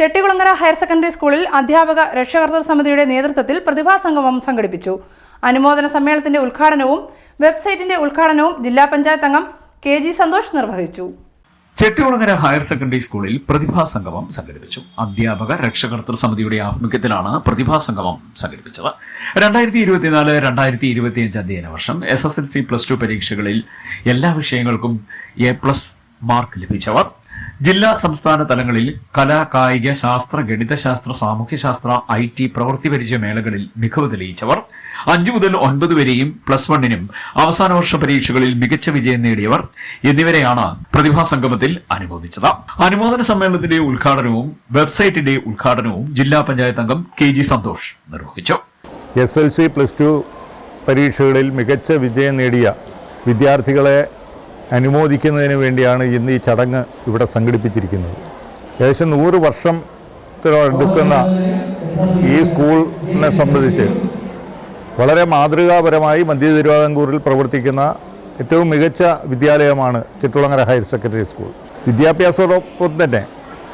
Chettikulangara higher secondary സ്കൂളിൽ അധ്യാപക രക്ഷകർത്തൃ സമിതിയുടെ നേതൃത്വത്തിൽ പ്രതിഭാസംഗമം സംഘടിപ്പിച്ചു. അനുമോദന സമ്മേളനത്തിന്റെ ഉദ്ഘാടനവും വെബ്സൈറ്റിന്റെ ഉദ്ഘാടനവും ജില്ലാ പഞ്ചായത്ത് അംഗം കെ ജി സന്തോഷ് നിർവഹിച്ചു. ചെട്ടികുളങ്ങര ഹയർ സെക്കൻഡറി സ്കൂളിൽ പ്രതിഭാസംഗമം സംഘടിപ്പിച്ചു. അധ്യാപക രക്ഷകർത്തൃ സമിതിയുടെ ആഭിമുഖ്യത്തിലാണ് പ്രതിഭാസംഗമം സംഘടിപ്പിച്ചത്. രണ്ടായിരത്തി ഇരുപത്തിനാല് രണ്ടായിരത്തി ഇരുപത്തിയഞ്ച് അധ്യയന വർഷം S S L C plus two പരീക്ഷകളിൽ എല്ലാ വിഷയങ്ങൾക്കും എ പ്ലസ് മാർക്ക് ലഭിച്ചവർ ജില്ലാ സംസ്ഥാന തലങ്ങളിൽ കലാ കായിക ശാസ്ത്ര ഗണിതശാസ്ത്ര സാമൂഹ്യശാസ്ത്ര ഐ ടി പ്രവൃത്തി പരിചയ മേളകളിൽ മികവ് തെളിയിച്ചവർ അഞ്ചു മുതൽ ഒൻപത് വരെയും പ്ലസ് വണ്ണിനും അവസാന വർഷ പരീക്ഷകളിൽ മികച്ച വിജയം നേടിയവർ എന്നിവരെയാണ് പ്രതിഭാ സംഗമത്തിൽ അനുമോദിച്ചത്. അനുമോദന സമ്മേളനത്തിന്റെ ഉദ്ഘാടനവും വെബ്സൈറ്റിന്റെ ഉദ്ഘാടനവും ജില്ലാ പഞ്ചായത്ത് അംഗം കെ ജി സന്തോഷ് നിർവഹിച്ചു. S L C plus two പരീക്ഷകളിൽ മികച്ച വിജയം നേടിയ വിദ്യാർത്ഥികളെ അനുമോദിക്കുന്നതിന് വേണ്ടിയാണ് ഇന്ന് ഈ ചടങ്ങ് ഇവിടെ സംഘടിപ്പിച്ചിരിക്കുന്നത്. ഏകദേശം നൂറ് എടുക്കുന്ന ഈ സ്കൂളിനെ സംബന്ധിച്ച് വളരെ മാതൃകാപരമായി മധ്യ തിരുവിതാംകൂറിൽ പ്രവർത്തിക്കുന്ന ഏറ്റവും മികച്ച വിദ്യാലയമാണ് ചിറ്റുളങ്ങര ഹയർ സെക്കൻഡറി സ്കൂൾ. വിദ്യാഭ്യാസത്തോടൊപ്പം തന്നെ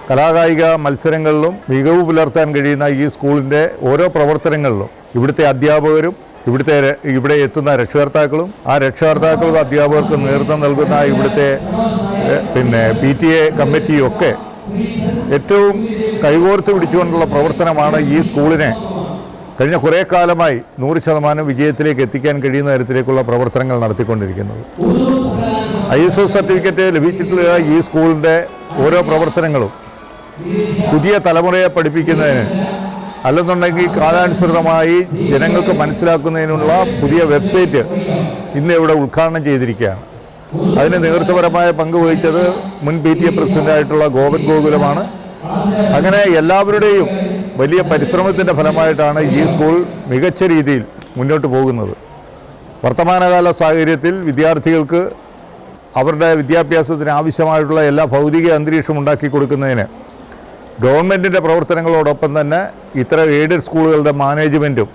കലാകായിക മത്സരങ്ങളിലും മികവ് പുലർത്താൻ കഴിയുന്ന ഈ സ്കൂളിന്റെ ഓരോ പ്രവർത്തനങ്ങളിലും ഇവിടുത്തെ അധ്യാപകരും ഇവിടുത്തെ ഇവിടെ എത്തുന്ന രക്ഷകർത്താക്കളും ആ രക്ഷകർത്താക്കൾക്കും അധ്യാപകർക്കും നേതൃത്വം നൽകുന്ന ഇവിടുത്തെ പിന്നെ പി ടി എ കമ്മിറ്റിയും ഒക്കെ ഏറ്റവും കൈകോർത്ത് പിടിച്ചുകൊണ്ടുള്ള പ്രവർത്തനമാണ് ഈ സ്കൂളിനെ കഴിഞ്ഞ കുറേ കാലമായി നൂറ് ശതമാനം വിജയത്തിലേക്ക് എത്തിക്കാൻ കഴിയുന്ന തരത്തിലേക്കുള്ള പ്രവർത്തനങ്ങൾ നടത്തിക്കൊണ്ടിരിക്കുന്നത്. ഐ എസ് എസ് സർട്ടിഫിക്കറ്റ് ലഭിച്ചിട്ടുള്ള ഈ സ്കൂളിന്റെ ഓരോ പ്രവർത്തനങ്ങളും പുതിയ തലമുറയെ പഠിപ്പിക്കുന്നതിന് അല്ലെന്നുണ്ടെങ്കിൽ കാലാനുസൃതമായി ജനങ്ങൾക്ക് മനസ്സിലാക്കുന്നതിനുള്ള പുതിയ വെബ്സൈറ്റ് ഇന്ന് ഇവിടെ ഉദ്ഘാടനം ചെയ്തിരിക്കുകയാണ്. അതിന് നേതൃത്വപരമായ പങ്ക് വഹിച്ചത് മുൻ പി ടി എ പ്രസിഡന്റായിട്ടുള്ള ഗോപൻ ഗോകുലമാണ്. അങ്ങനെ എല്ലാവരുടെയും വലിയ പരിശ്രമത്തിന്റെ ഫലമായിട്ടാണ് ഈ സ്കൂൾ മികച്ച രീതിയിൽ മുന്നോട്ട് പോകുന്നത്. വർത്തമാനകാല സാഹചര്യത്തിൽ വിദ്യാർത്ഥികൾക്ക് അവരുടെ വിദ്യാഭ്യാസത്തിന് ആവശ്യമായിട്ടുള്ള എല്ലാ ഭൗതിക അന്തരീക്ഷം ഉണ്ടാക്കി കൊടുക്കുന്നതിന് ഗവൺമെന്റിന്റെ പ്രവർത്തനങ്ങളോടൊപ്പം തന്നെ ഇത്തരം എയ്ഡഡ് സ്കൂളുകളുടെ മാനേജ്മെന്റും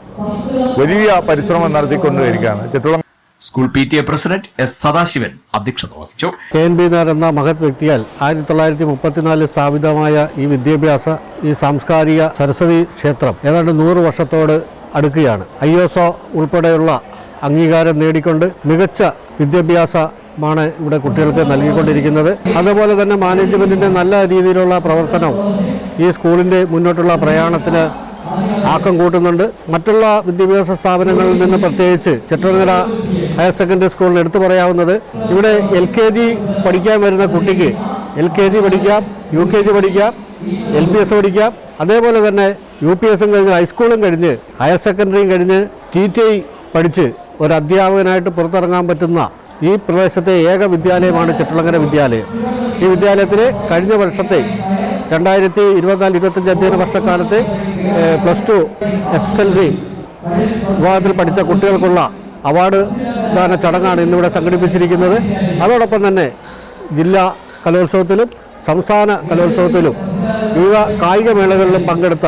വലിയ പരിശ്രമം നടത്തിക്കൊണ്ടുവരികയാണ് ചുറ്റുള്ള school P T A president S Sadasivan അധ്യക്ഷത വഹിച്ചു. കെ എൻ ബി നായർ എന്ന മഹത് വ്യക്തിയാൽ ആയിരത്തി തൊള്ളായിരത്തി മുപ്പത്തിനാലിൽ സ്ഥാപിതമായ ഈ വിദ്യാഭ്യാസ ഈ സാംസ്കാരിക സരസ്വതി ക്ഷേത്രം ഏതാണ്ട് നൂറ് വർഷത്തോട് അടുക്കുകയാണ്. ഐ എസ് ഒ ഉൾപ്പെടെയുള്ള അംഗീകാരം നേടിക്കൊണ്ട് മികച്ച വിദ്യാഭ്യാസമാണ് ഇവിടെ കുട്ടികൾക്ക് നൽകിക്കൊണ്ടിരിക്കുന്നത്. അതുപോലെ തന്നെ മാനേജ്മെന്റിന്റെ നല്ല രീതിയിലുള്ള പ്രവർത്തനവും ഈ സ്കൂളിന്റെ മുന്നോട്ടുള്ള പ്രയാണത്തിന് ആക്കം കൂട്ടുന്നുണ്ട്. മറ്റുള്ള വിദ്യാഭ്യാസ സ്ഥാപനങ്ങളിൽ നിന്ന് പ്രത്യേകിച്ച് ചെട്ടങ്ങര ഹയർ സെക്കൻഡറി സ്കൂളിൽ എടുത്തു പറയാവുന്നത് ഇവിടെ എൽ കെ ജി പഠിക്കാൻ വരുന്ന കുട്ടിക്ക് എൽ കെ ജി പഠിക്കാം യു കെ ജി പഠിക്കാം എൽ പി എസ് പഠിക്കാം. അതേപോലെ തന്നെ യു പി എസും കഴിഞ്ഞ് ഹൈസ്കൂളും കഴിഞ്ഞ് ഹയർ സെക്കൻഡറിയും കഴിഞ്ഞ് ടി ടി പഠിച്ച് ഒരു അധ്യാപകനായിട്ട് പുറത്തിറങ്ങാൻ പറ്റുന്ന ഈ പ്രദേശത്തെ ഏക വിദ്യാലയമാണ് ചെട്ടുളങ്ങര വിദ്യാലയം. ഈ വിദ്യാലയത്തിൽ കഴിഞ്ഞ വർഷത്തെ രണ്ടായിരത്തി ഇരുപത്തിനാല് ഇരുപത്തഞ്ച് അധ്യയന വർഷക്കാലത്ത് plus two S S L C വിഭാഗത്തിൽ പഠിച്ച കുട്ടികൾക്കുള്ള അവാർഡ് ദാന ചടങ്ങാണ് ഇന്നിവിടെ സംഘടിപ്പിച്ചിരിക്കുന്നത്. അതോടൊപ്പം തന്നെ ജില്ലാ കലോത്സവത്തിലും സംസ്ഥാന കലോത്സവത്തിലും വിവിധ കായിക മേളകളിലും പങ്കെടുത്ത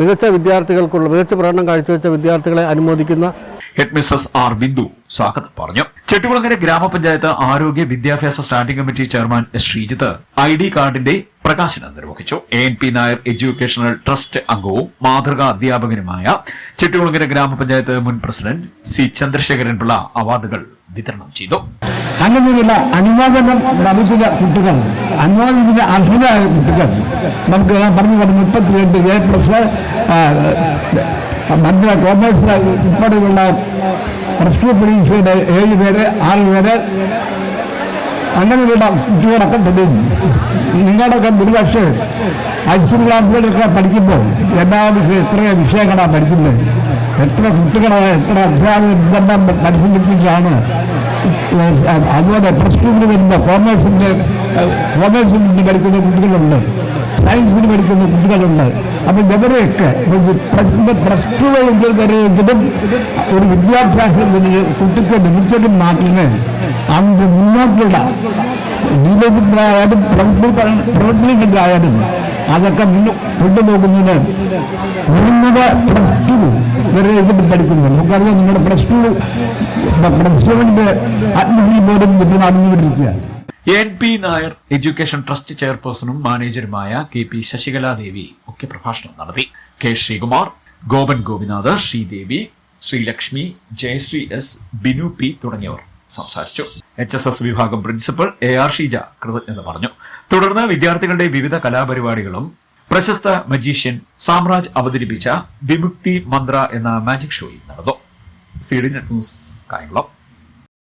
മികച്ച വിദ്യാർത്ഥികൾക്കുള്ള മികച്ച പ്രകടനം കാഴ്ചവെച്ച വിദ്യാർത്ഥികളെ അനുമോദിക്കുന്ന ഹെഡ് മിസ്സസ് ആർ ബിന്ദു സ്വാഗതം പറഞ്ഞു. ചെട്ടികുളങ്ങര ഗ്രാമപഞ്ചായത്ത് ആരോഗ്യ വിദ്യാഭ്യാസ standing committee chairman Sreejith I D കാർഡിന്റെ പ്രകാശനം നിർവഹിച്ചു. A N P Nair educational trust അംഗവും മാതൃകാ അധ്യാപകനുമായ ചെട്ടികുളങ്ങര ഗ്രാമപഞ്ചായത്ത് മുൻ പ്രസിഡന്റ് സി ചന്ദ്രശേഖരൻ പിള്ള അവാർഡുകൾ വിതരണം ചെയ്തു. അങ്ങനെയുള്ള അനുവാദനം ലഭിച്ച കുട്ടികൾ അനുവാദത്തിന് അർഹരായ കുട്ടികൾ നമുക്ക് പറഞ്ഞു പറഞ്ഞു മുപ്പത്തിരണ്ട് എ പ്ലസ് മറ്റു കോമേഴ്സ് ഉൾപ്പെടെയുള്ള പ്ലസ് ടു പരീക്ഷയുടെ ഏഴ് പേര് ആറ് പേര് അങ്ങനെയുള്ള കുട്ടികളൊക്കെ തെളിയും നിങ്ങളൊക്കെ ഒരുപക്ഷെ ഹൈസ്കൂൾ ക്ലാസ്സുകളിലൊക്കെ പഠിക്കുമ്പോൾ എല്ലാ വിഷയം എത്ര വിഷയങ്ങളാണ് പഠിക്കുന്നത് എത്ര കുട്ടികളെ എത്ര അധ്യാപകരെല്ലാം പരിശീലിപ്പിച്ചാണ് അതുപോലെ പ്ലസ് ടുവിന് വരുന്ന കോമേഴ്സിൻ്റെ കോമേഴ്സിന് പഠിക്കുന്ന കുട്ടികളുണ്ട് സയൻസിന് പഠിക്കുന്ന കുട്ടികളുണ്ട് അപ്പം ഇവരെയൊക്കെ പ്ലസ് ടു വരെയെങ്കിലും ഒരു വിദ്യാഭ്യാസം കുട്ടിക്ക് ലഭിച്ചതും മാത്രമേ അന്ന് മുന്നോട്ടുള്ള ജീവിതത്തിലായാലും പ്രവർത്തനങ്ങളിലായാലും അതൊക്കെ കൊണ്ടുപോകുന്നതിന് ഉന്നത പ്ലസ് ടു വരെ ഇതിൽ പഠിക്കുന്നു. നമുക്കറിയാം നിങ്ങളുടെ പ്ലസ് ടു പ്ലസ് ടുവിന്റെ അഡ്മിഷൻ പോലും ഇത് നടന്നുകൊണ്ടിരിക്കുകയാണ്. N P Nair education trust ചെയർപേഴ്സണും മാനേജറുമായ കെ പി ശശികലാദേവി മുഖ്യപ്രഭാഷണം നടത്തി. K Sreekumar Gopan Gopinath Sreedevi Sreelakshmi Jayasree S Binu P തുടങ്ങിയവർ സംസാരിച്ചു. എച്ച് എസ് എസ് വിഭാഗം പ്രിൻസിപ്പൽ എ ആർ ഷീജ കൃതജ്ഞത പറഞ്ഞു. തുടർന്ന് വിദ്യാർത്ഥികളുടെ വിവിധ കലാപരിപാടികളും പ്രശസ്ത മജീഷ്യൻ സാമ്രാജ് അവതരിപ്പിച്ച വിമുക്തി മന്ത്ര എന്ന മാജിക് ഷോയും നടന്നു. CD net news Kayamkulam.